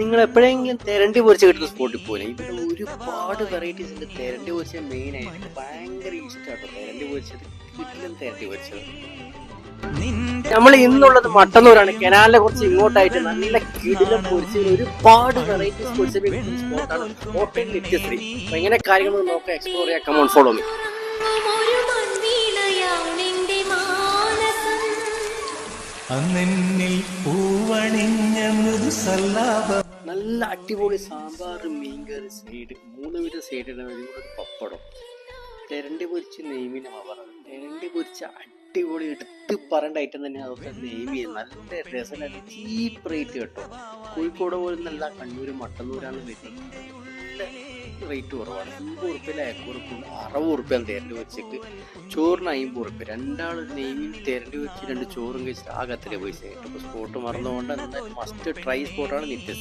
നിങ്ങൾ എപ്പോഴെങ്കിലും തെരണ്ടി പൊരിച്ച കിട്ടുന്ന സ്പോട്ടിൽ പോലെ ഇവിടെ ഒരുപാട് വെറൈറ്റീസ് ഉണ്ട്. തെരണ്ടി പൊരിച്ച മെയിൻ ആയിട്ട് ഭയങ്കര ഇഷ്ടമാണ് തെരണ്ടി പൊരിച്ചത് കിട്ടിലും തെരണ്ടി പൊരിച്ചത്. നമ്മൾ ഇന്നുള്ളത് മട്ടന്നൂരാണ്. കനാലിനെ കുറച്ച് ഇങ്ങോട്ടായിട്ട് നല്ല കിടിലം പൊരിച്ച ഒരുപാട് വെറൈറ്റീസ് പൊരിച്ച സ്പോട്ടാണ് ഹോട്ടൽ എങ്ങനെ കാര്യങ്ങൾ നോക്കാം എക്സ്പ്ലോർ ചെയ്യാം. കമോൺ ഫോളോ മീ അന്നെന്നിൽ പൂവണിഞ്ഞ മൃദുസല്ലാപ നല്ല അടിപൊളി സാമ്പാർ മീൻകറി സൈഡ് മൂന്ന് വിധ സൈഡിന് ഒരു പപ്പടം. തെരണ്ടി പൊരിച്ച് നെയ്മിന് പറഞ്ഞു തെരണ്ടി പൊരിച്ച അടിപൊളി എടുത്ത് പറയേണ്ട ഐറ്റം തന്നെ അതൊക്കെ നെയ്മി നല്ല രസമല്ല ചീപ്പ് റേറ്റ് കേട്ടോ. കോഴിക്കോട് പോലും നല്ല കണ്ണൂർ മട്ടന്നൂരാണ് വരുന്നത്. നല്ല റേറ്റ് കുറവാണ്. അമ്പത് ഉറുപ്പ്യയിൽ അയക്കൂറ് അറുപത് ഉറുപ്പ്യാണ് തേരണ്ടി വെച്ചിട്ട് ചോറിന് അമ്പത് ഉറുപ്പ്യ. രണ്ടാൾ നെയ്മിൽ തേരണ്ടി വെച്ച് രണ്ട് ചോറും കഴിച്ചിട്ട് ആകത്തിലെ പൈസ കിട്ടും സ്പോട്ട് മറന്നുകൊണ്ട് മസ്റ്റ് ട്രൈ സ്പോട്ടാണ് നിത്യ